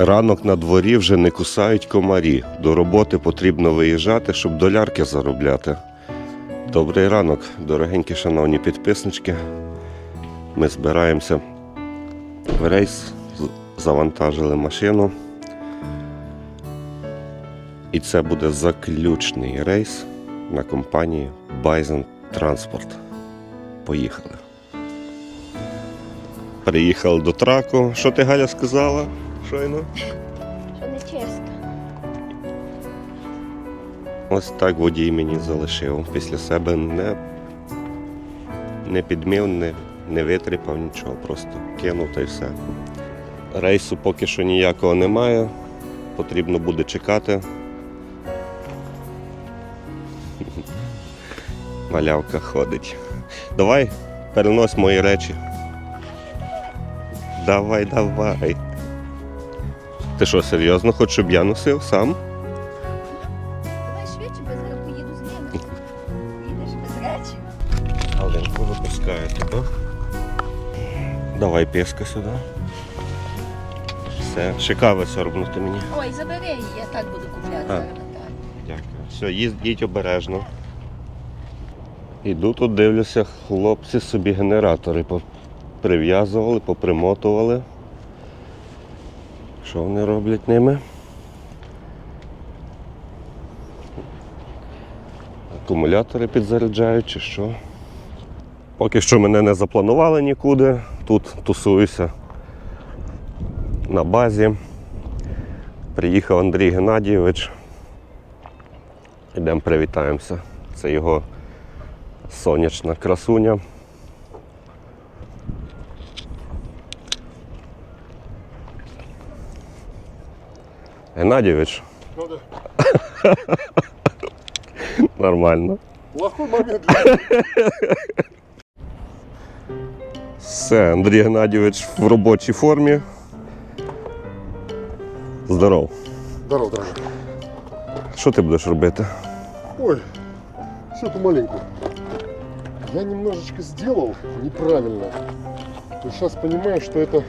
Ранок на дворі вже не кусають комарі. До роботи потрібно виїжджати, щоб долярки заробляти. Добрий ранок, дорогенькі шановні підписнички. Ми збираємося в рейс, завантажили машину. І це буде заключний рейс на компанії Bison Transport. Поїхали. Приїхали до траку. Що ти Галя сказала? Щойно? Що не чесно. Ось так водій мені залишив. Після себе не, не підмив, не, не витріпав нічого, просто кинув та й все. Рейсу поки що ніякого немає. Потрібно буде чекати. Малявка ходить. Давай, перенось мої речі. Давай, давай. Ти що, серйозно, хочеш, щоб я носив сам? Давай швидше, бо я зараз поїду з ними. Їдеш без речі. Галинку випускає тебе. Давай песка сюди. Все, ще кави сорбнути мені. Ой, забери її, я так буду купляти А. зараз. Дякую. Все, їздіть обережно. Іду тут, дивлюся, хлопці собі генератори по- прив'язували, попримотували. Що вони роблять ними? Акумулятори підзаряджають чи що? Поки що мене не запланували нікуди. Тут тусуюся на базі. Приїхав Андрій Геннадійович. Йдемо привітаємося. Це його сонячна красуня. Геннадійович, Правда? нормально. Плохой момент для Все, Андрій Геннадійович в робочій формі. Здоров. Здорово, дорогой. Що ти будеш робити? Ой, все помаленьку. Я немножечко сделал неправильно. И сейчас понимаю, что это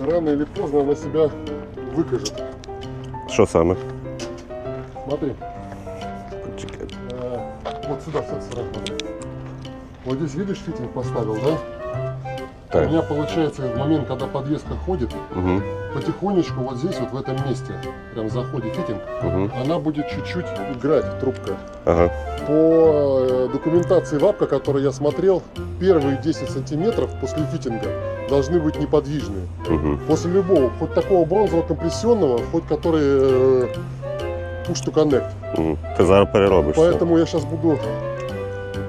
рано или поздно на себя выкажет. Що саме? Смотри, Почекай. э, вот сюда, сюда, сюда. Вот здесь видишь, фитинг поставил, да? У Так. меня получается в момент, когда подвеска ходит, Угу, потихонечку вот здесь, вот в этом месте, прям в заходе фитинг, угу. она будет чуть-чуть играть, трубка. Ага. По э, документации ВАПКа, которую я смотрел, первые 10 сантиметров после фитинга должны быть неподвижные. Угу. После любого, хоть такого бронзового компрессионного, хоть который э, push to connect. угу. Ти зараз переробиш. все. Поэтому я сейчас буду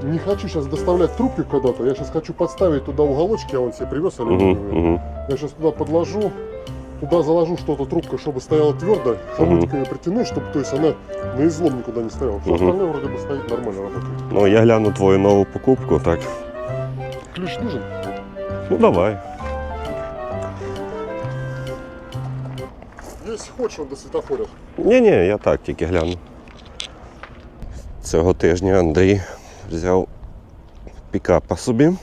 Не хочу сейчас доставлять трубки куда-то, я сейчас хочу подставить туда уголочки, я вон себе привез Угу, алюминиевые. угу. Я сейчас туда подложу, туда заложу что-то трубка, чтобы стояла твердо, хомутиками притяну, чтобы то есть она на излом никуда не стояла. Все Мгм. остальное вроде бы стоит нормально работает. Ну, я гляну твою нову покупку, так. Ключ нужен? Ну давай. Если хочешь, он до светофорят. Ні, ні, я так тільки гляну. Цього тижня Андрій взяв пікапа собі.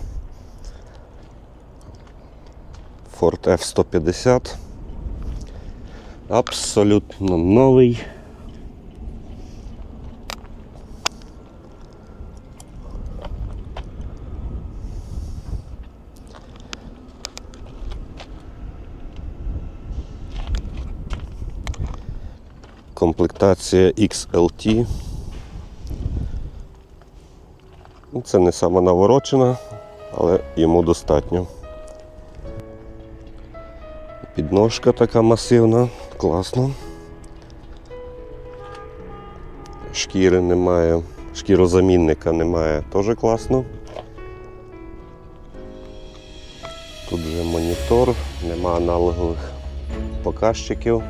Ford F-150. Абсолютно новий. Комплектація XLT. Це не сама наворочена, але йому достатньо. Підножка така масивна, класно. Шкіри немає, шкірозамінника немає, теж класно. Тут вже монітор, нема аналогових показчиків.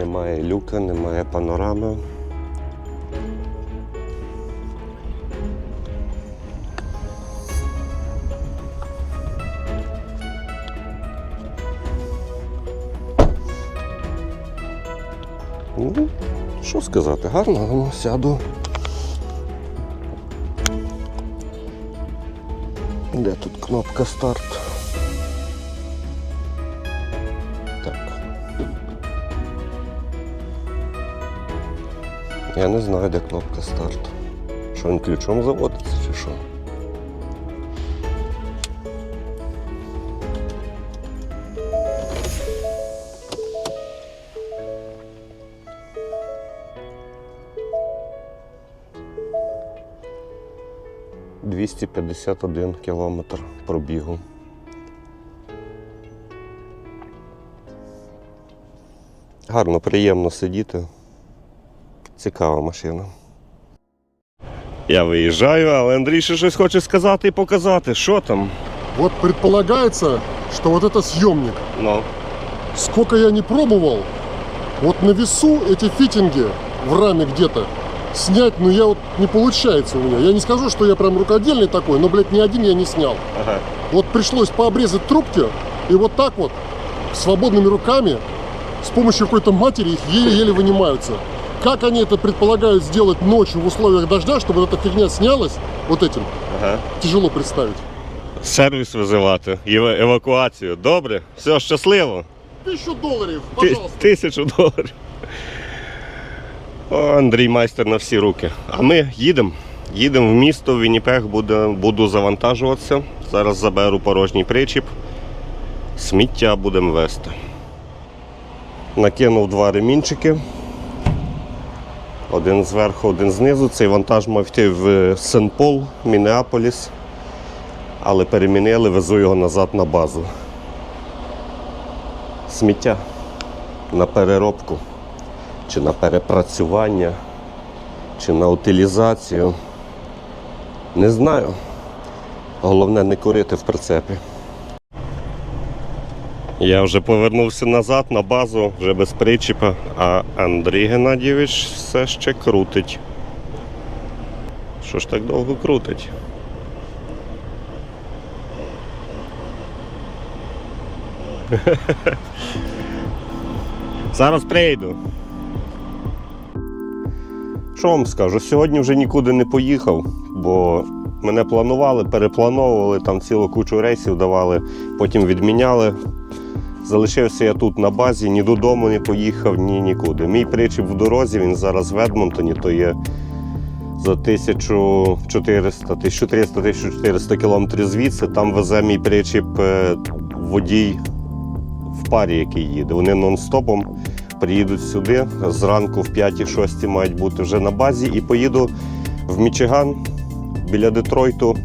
Немає люка, немає панорами. Ну, що сказати, гарно, ну, сяду. Де тут кнопка старт? Я не знаю, де кнопка старт. Що він ключом заводиться чи що? Двісті п'ятдесят один кілометр пробігу. Гарно, приємно сидіти. Цікава машина. Я виїжджаю, але Андрій ще щось хоче сказати і показати. Що там? Вот предполагается, что вот это съемник. Ну. Сколько я не пробовал, вот на весу эти фитинги в раме где-то снять, ну я вот не получается у меня. Я не скажу, что я прям рукодельный такой, но, блядь, ни один я не снял. Ага. Вот пришлось пообрезать трубки и вот так вот свободными руками с помощью какой-то матери их еле-еле вынимаются. Как они это предполагают сделать ночью в условиях дождя, чтобы эта фигня снялась вот этим, Ага. тяжело представить. Сервіс визивати, єва- евакуацію. Добре, все, щасливо. Тысячу долларов, Ти- пожалуйста. Тисячу доларів. О, Андрій майстер на всі руки. А ми їдемо. Їдемо в місто, в Вінніпег буде, буду завантажуватися. Зараз заберу порожній причіп. Сміття будемо вести. Накинув два ремінчики. Один зверху, один знизу. Цей вантаж мав йти в Сен-Пол, Мінеаполіс. Але перемінили, везу його назад на базу. Сміття на переробку, чи на перепрацювання, чи на утилізацію. Не знаю. Головне не курити в прицепі. Я вже повернувся назад на базу, вже без причіпа, а Андрій Геннадійович все ще крутить. Що ж так довго крутить? Зараз прийду. Що вам скажу? Сьогодні вже нікуди не поїхав, бо мене планували, переплановували, там цілу кучу рейсів давали, потім відміняли. Залишився я тут на базі, ні додому не поїхав, ні нікуди. Мій причіп в дорозі, він зараз в Едмонтоні, то є за 1400, 1300-1400 кілометрів звідси. Там везе мій причіп е, водій в парі, який їде. Вони нон-стопом приїдуть сюди. Зранку в 5-6 мають бути вже на базі і поїду в Мічиган біля Детройту.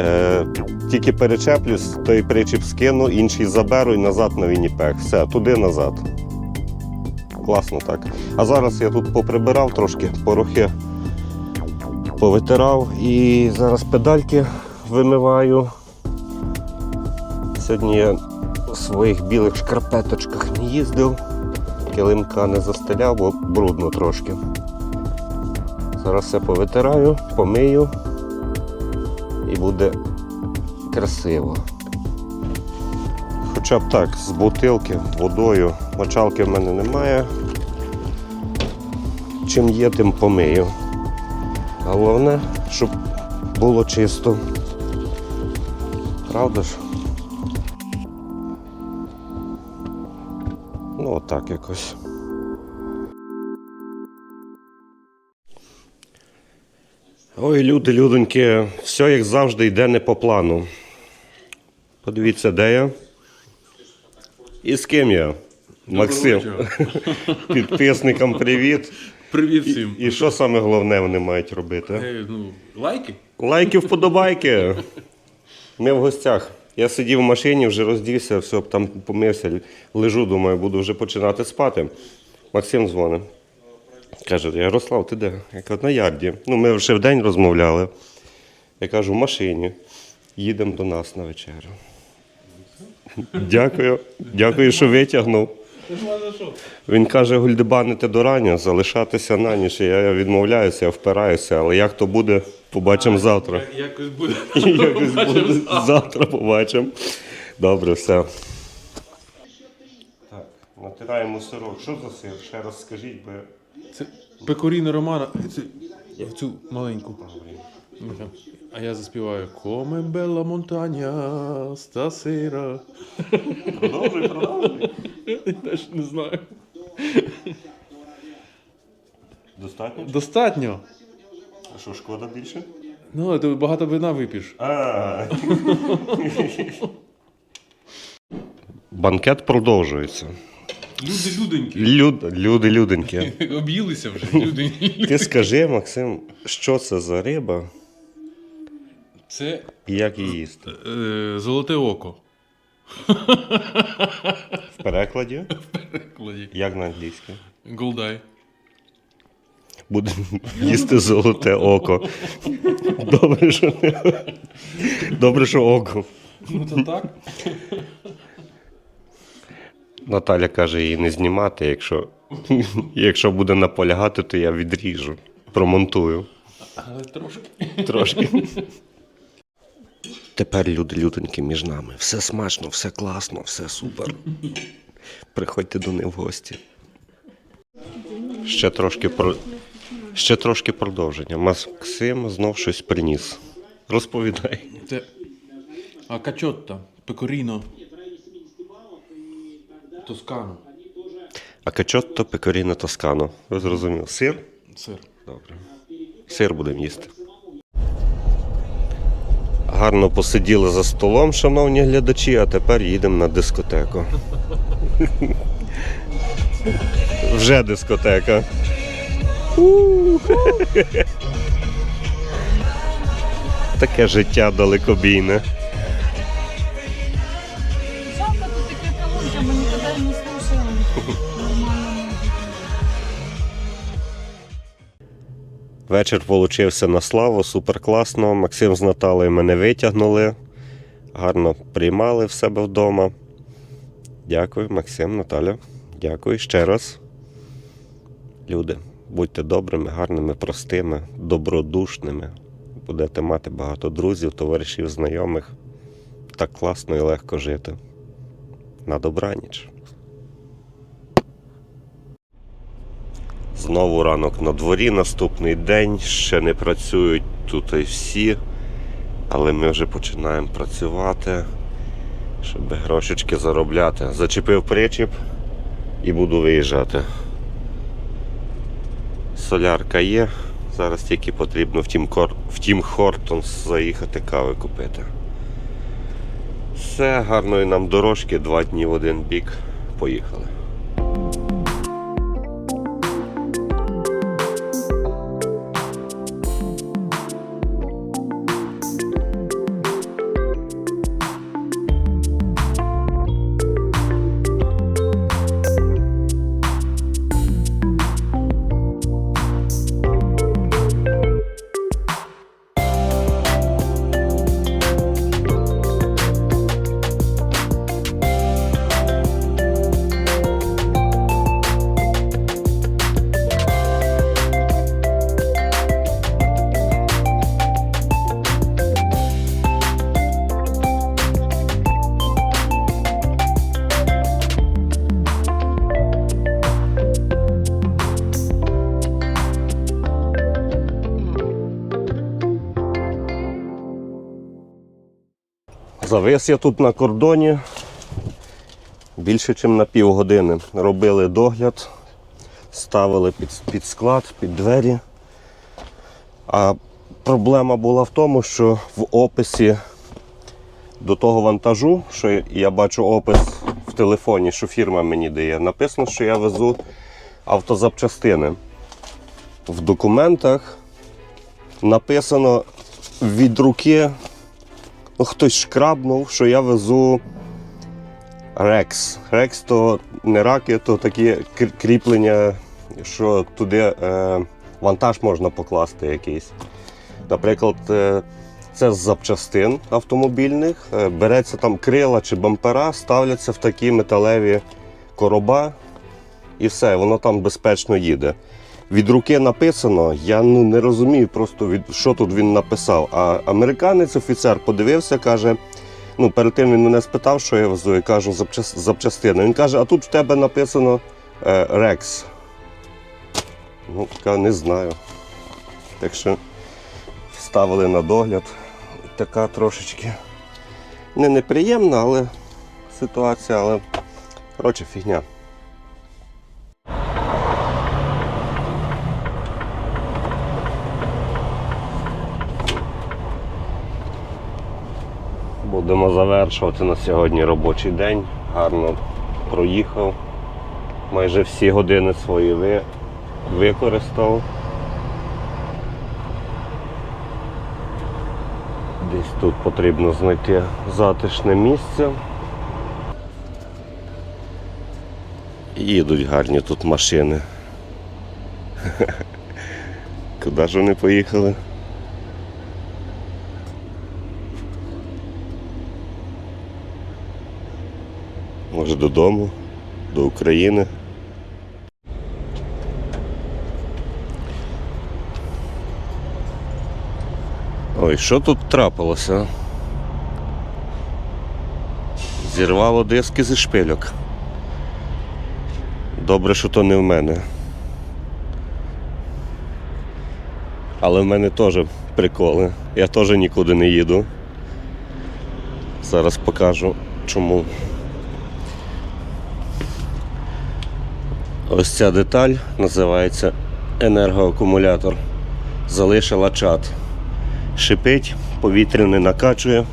Е, тільки перечеплюсь, той причіп скину, інший заберу і назад на Вінніпег. Все, туди назад. Класно так. А зараз я тут поприбирав трошки, порохи повитирав і зараз педальки вимиваю. Сьогодні я у своїх білих шкарпеточках не їздив, килимка не застеляв, бо брудно трошки. Зараз все повитираю, помию і буде красиво. Хоча б так, з бутилки, водою, мочалки в мене немає. Чим є, тим помию. Головне, щоб було чисто. Правда ж? Ну, отак якось. Ой, люди, людоньки, все як завжди йде не по плану. Подивіться, де я. І з ким я? Максим. Підписникам привіт. Привіт всім. І що саме головне вони мають робити? Е, ну, лайки? Лайки, вподобайки. Ми в гостях. Я сидів в машині, вже роздівся, все, там помився, лежу, думаю, буду вже починати спати. Максим дзвонить. Каже, Ярослав, ти де? Я кажу, на ярді. Ну, ми вже в день розмовляли. Я кажу, в машині. Їдемо до нас на вечерю. Дякую. Дякую, що витягнув. Він каже, гульдебанити до рання, залишатися на ніч. Я відмовляюся, я впираюся, але як то буде, побачимо завтра. Якось буде. Якось буде. Завтра побачимо. Добре, все. Так, натираємо сирок. Що за сир? Ще раз скажіть, бо Це пекоріна Романа. Це в цю маленьку. А я заспіваю Коме белла монтаня, стасира. Продовжуй, продовжуй. Я теж не знаю. Достатньо? Достатньо. А що, шкода більше? Ну, ти багато вина вип'єш. Банкет продовжується. Люди люденькі. Люд, люди, люденькі. Об'їлися вже, люденькі. Ти скажи, Максим, що це за риба Це і як її їсти? е, золоте око. В перекладі? Кладі. Як на англійській? Голдай. Будемо їсти золоте око. Добре, що не... Добре, що око. Ну то так. Наталя каже, її не знімати, якщо, якщо буде наполягати, то я відріжу, промонтую. Але трошки. Трошки. Тепер люди люденьки між нами. Все смачно, все класно, все супер. Приходьте до них в гості. Ще трошки про... Ще трошки продовження. Максим знов щось приніс. Розповідай. Це. А качотта, пекоріно. Тоскано. А качотто пекоріно тоскано. Ви зрозуміли? Сир? Сир. Добре. Сир будемо їсти. Гарно посиділи за столом, шановні глядачі, а тепер їдемо на дискотеку. Вже дискотека. Таке життя далекобійне. Не. Нормально. Вечір получився на славу, супер класно. Максим з Наталею мене витягнули. Гарно приймали в себе вдома. Дякую, Максим, Наталя. Дякую ще раз. Люди, будьте добрими, гарними, простими, добродушними. Будете мати багато друзів, товаришів, знайомих. Так класно і легко жити. На добраніч. Знову ранок на дворі, наступний день. Ще не працюють тут і всі, але ми вже починаємо працювати, щоб грошечки заробляти. Зачепив причіп і буду виїжджати. Солярка є. Зараз тільки потрібно в Тім, Хортонс заїхати кави купити. Все, гарної нам дорожки, два дні в один бік. Поїхали. Завис я тут на кордоні більше, ніж на півгодини. Робили догляд, ставили під, під склад, під двері. А проблема була в тому, що в описі до того вантажу, що я бачу опис в телефоні, що фірма мені дає, написано, що я везу автозапчастини. В документах написано від руки хтось шкрабнув, що я везу рекс. Рекс то не раки, то такі кріплення, що туди е, вантаж можна покласти якийсь. Наприклад, е, це з запчастин автомобільних. Е, береться там крила чи бампера, ставляться в такі металеві короба і все, воно там безпечно їде. Від руки написано, я ну, не розумію просто, від, що тут він написав. А американець офіцер подивився, каже: ну, перед тим він мене спитав, що я везу, і кажу, запчастини. Він каже, а тут в тебе написано е, Рекс. Ну, така, не знаю. Так що поставили на догляд. Така трошечки не неприємна, але ситуація, але коротше фігня. Будемо завершувати на сьогодні робочий день. Гарно проїхав. Майже всі години свої ви... використав. Десь тут потрібно знайти затишне місце. Їдуть гарні тут машини. Куди ж вони поїхали? Може додому, до України. Ой, що тут трапилося? Зірвало диски зі шпильок. Добре, що то не в мене. Але в мене теж приколи. Я теж нікуди не їду. Зараз покажу чому. Ось ця деталь називається енергоакумулятор. Залишила чат. Шипить, повітря не накачує.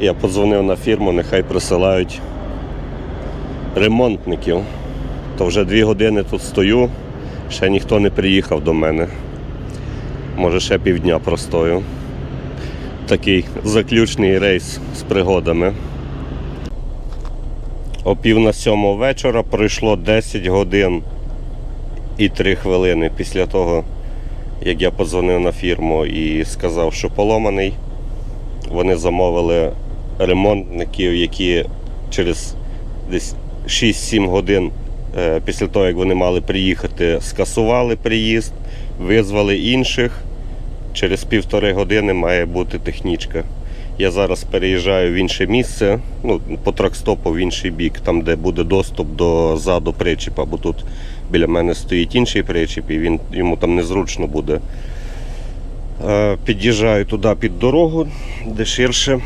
Я подзвонив на фірму, нехай присилають ремонтників. То вже дві години тут стою, ще ніхто не приїхав до мене. Може ще півдня простою. Такий заключний рейс з пригодами. О пів на сьому вечора пройшло 10 годин і 3 хвилини після того, як я подзвонив на фірму і сказав, що поломаний. Вони замовили ремонтників, які через десь 6-7 годин е, після того, як вони мали приїхати, скасували приїзд, визвали інших. Через півтори години має бути технічка. Я зараз переїжджаю в інше місце, ну, по тракстопу в інший бік, там, де буде доступ до заду причіпа, бо тут біля мене стоїть інший причіп, і він, йому там незручно буде. Е, Під'їжджаю туди під дорогу, де ширше,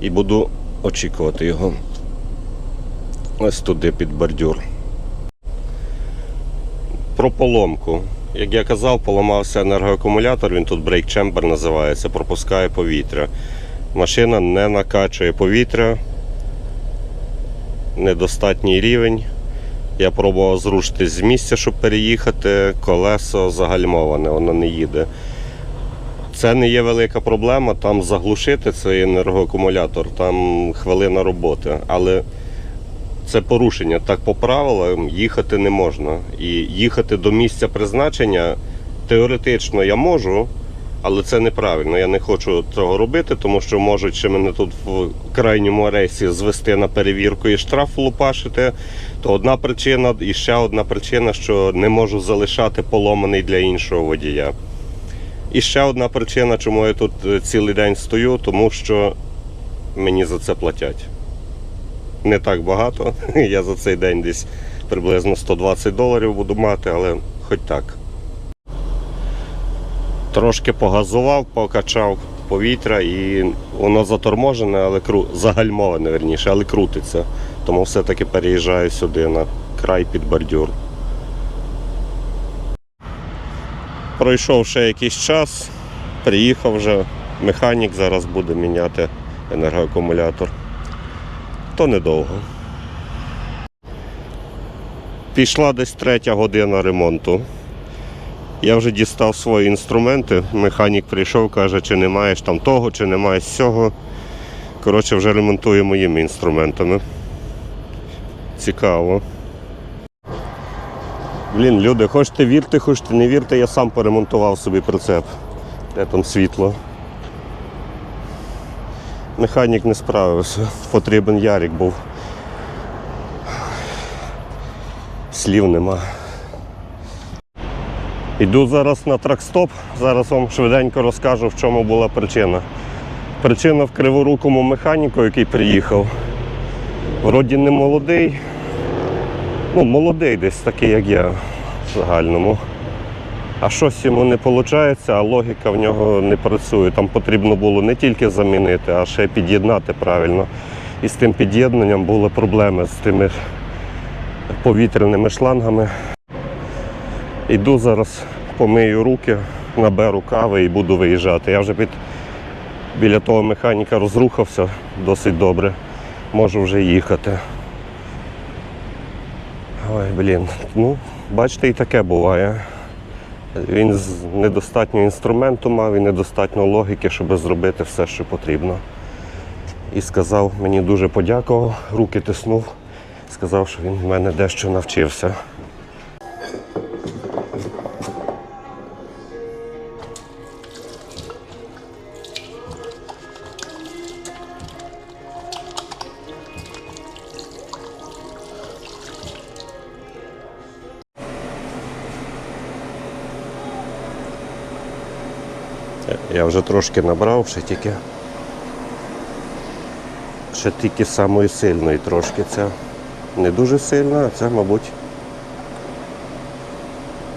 і буду очікувати його. Ось туди під бордюр. Про поломку. Як я казав, поламався енергоакумулятор, він тут брейк чембер називається, пропускає повітря. Машина не накачує повітря, недостатній рівень. Я пробував зрушити з місця, щоб переїхати. Колесо загальмоване, воно не їде. Це не є велика проблема, там заглушити цей енергоакумулятор, там хвилина роботи. Але це порушення. Так по правилам їхати не можна. І їхати до місця призначення теоретично я можу, але це неправильно. Я не хочу цього робити, тому що можуть ще мене тут в крайньому рейсі звести на перевірку і штраф лупашити. То одна причина, і ще одна причина, що не можу залишати поломаний для іншого водія. І ще одна причина, чому я тут е, цілий день стою, тому що мені за це платять. Не так багато. Я за цей день десь приблизно 120 доларів буду мати, але хоч так. Трошки погазував, покачав повітря і воно заторможене, але кру... загальмоване верніше, але крутиться. Тому все-таки переїжджаю сюди на край під бордюр. Пройшов ще якийсь час, приїхав вже механік, зараз буде міняти енергоакумулятор. То недовго. Пішла десь третя година ремонту. Я вже дістав свої інструменти. Механік прийшов, каже, чи не маєш там того, чи не маєш цього. Коротше, вже ремонтую моїми інструментами. Цікаво. Блін, люди, хочете вірте, хочете не вірте, я сам поремонтував собі прицеп. Де там світло. Механік не справився. Потрібен Ярик був. Слів нема. Йду зараз на тракстоп, зараз вам швиденько розкажу, в чому була причина. Причина в криворукому механіку, який приїхав. Вроді не молодий. Ну, молодий десь такий, як я в загальному. А щось йому не виходить, а логіка в нього не працює. Там потрібно було не тільки замінити, а ще й під'єднати правильно. І з тим під'єднанням були проблеми з тими повітряними шлангами. Йду зараз, помию руки, наберу кави і буду виїжджати. Я вже під, біля того механіка розрухався досить добре. Можу вже їхати. Ой, блін. Ну, бачите, і таке буває. Він з недостатньо інструменту мав і недостатньо логіки, щоб зробити все, що потрібно. І сказав, мені дуже подякував, руки тиснув, сказав, що він в мене дещо навчився. Вже трошки набрав, ще тільки. Ще тільки самої сильної трошки. Це не дуже сильна, а це, мабуть,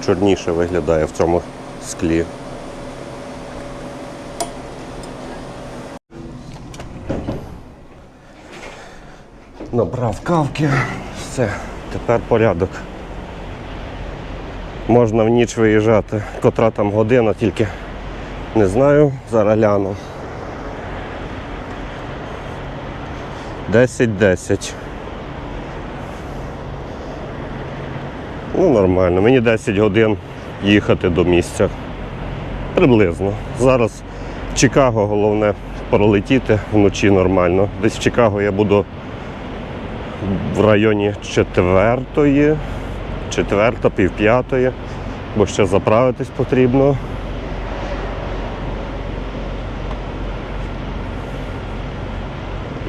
чорніше виглядає в цьому склі. Набрав кавки, все, тепер порядок. Можна в ніч виїжджати. Котра там година тільки. Не знаю, зараз гляну. 10-10. Ну, нормально. Мені 10 годин їхати до місця. Приблизно. Зараз в Чикаго головне пролетіти вночі нормально. Десь в Чикаго я буду в районі четвертої, четверта, півп'ятої, бо ще заправитись потрібно.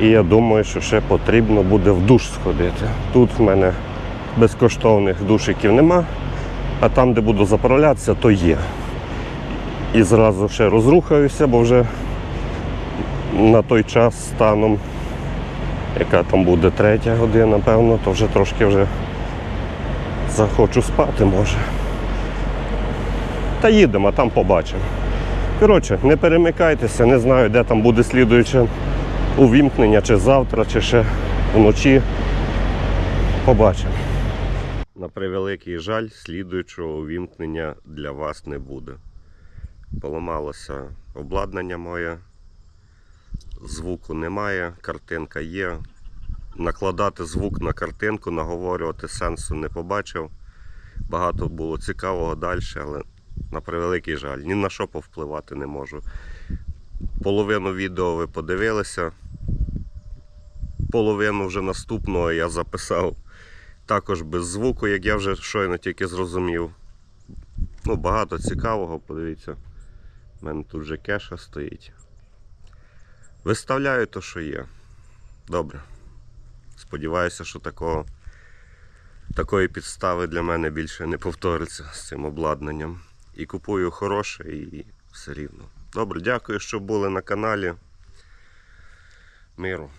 І я думаю, що ще потрібно буде в душ сходити. Тут в мене безкоштовних душиків нема, а там, де буду заправлятися, то є. І зразу ще розрухаюся, бо вже на той час станом, яка там буде третя година, певно, то вже трошки вже захочу спати може. Та їдемо, а там побачимо. Коротше, не перемикайтеся, не знаю, де там буде слідуюче увімкнення, чи завтра, чи ще вночі. Побачимо. На превеликий жаль, слідуючого увімкнення для вас не буде. Поламалося обладнання моє, звуку немає, картинка є. Накладати звук на картинку, наговорювати сенсу не побачив. Багато було цікавого далі, але на превеликий жаль, ні на що повпливати не можу. Половину відео ви подивилися. Половину вже наступного я записав також без звуку, як я вже щойно тільки зрозумів. Ну, багато цікавого, подивіться. У мене тут вже кеша стоїть. Виставляю то, що є. Добре. Сподіваюся, що такого, такої підстави для мене більше не повториться з цим обладнанням. І купую хороше і все рівно. Добре, дякую, що були на каналі. Миру.